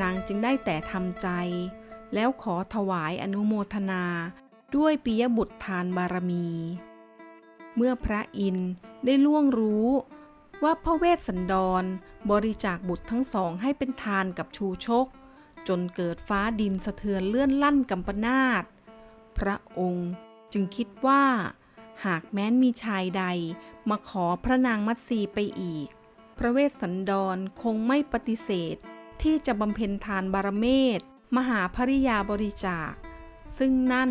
นางจึงได้แต่ทำใจ แล้วขอถวายอนุโมทนา ด้วยปิยบุตรทานบารมี เมื่อพระอินทร์ได้ล่วงรู้ว่าพระเวสสันดรบริจาคบุตรทั้งสองให้เป็นทานกับชูชก จนเกิดฟ้าดินสะเทือนเลื่อนลั่นกำปนาตพระองค์จึงคิดว่า หากแม้นมีชายใดมาขอพระนางมัตสีไปอีก พระเวสสันดรคงไม่ปฏิเสธ ที่จะบำเพ็ญทานบารเมตมหาภริยาบริจาค ซึ่งนั่น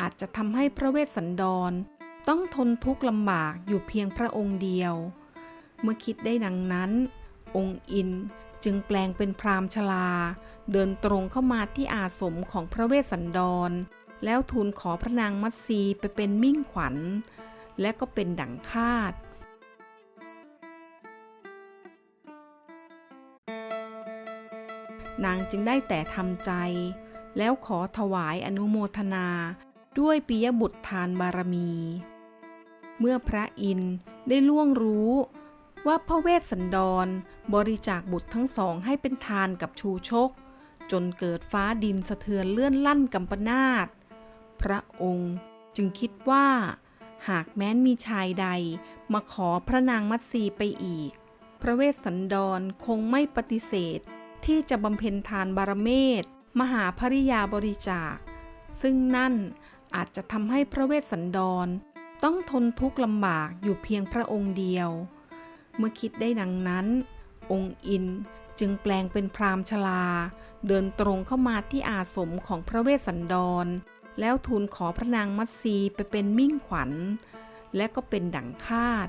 อาจจะทำให้พระเวสสันดร ต้องทนทุกข์ลำบากอยู่เพียงพระองค์เดียว เมื่อคิดได้ดังนั้น องค์อินจึงแปลงเป็นพราหมณ์ชลา เดินตรงเข้ามาที่อาสมของพระเวสสันดร แล้วทูลขอพระนางมัตสีไปเป็นมิ่งขวัญ และก็เป็นดั่งคาด นางจึงได้แต่ทำใจ แล้วขอถวายอนุโมทนา ด้วยปิยบุตรทานบารมี เมื่อพระอินทร์ได้ล่วงรู้ว่าพระเวสสันดรบริจาคบุตรทั้งสองให้เป็นทานกับชูชก จนเกิดฟ้าดินสะเทือนเลื่อนลั่นกำปนาตพระองค์จึงคิดว่า หากแม้นมีชายใดมาขอพระนางมัตสีไปอีก พระเวสสันดรคงไม่ปฏิเสธ ที่จะบำเพ็ญทานบารเมตมหาภริยาบริจาค ซึ่งนั่นอาจจะทำให้พระเวสสันดร ต้องทนทุกข์ลำบากอยู่เพียงพระองค์เดียว เมื่อคิดได้ดังนั้น องค์อินจึงแปลงเป็นพราหมณ์ชลา เดินตรงเข้ามาที่อาสมของพระเวสสันดร แล้วทูลขอพระนางมัตสีไปเป็นมิ่งขวัญ และก็เป็นดั่งคาด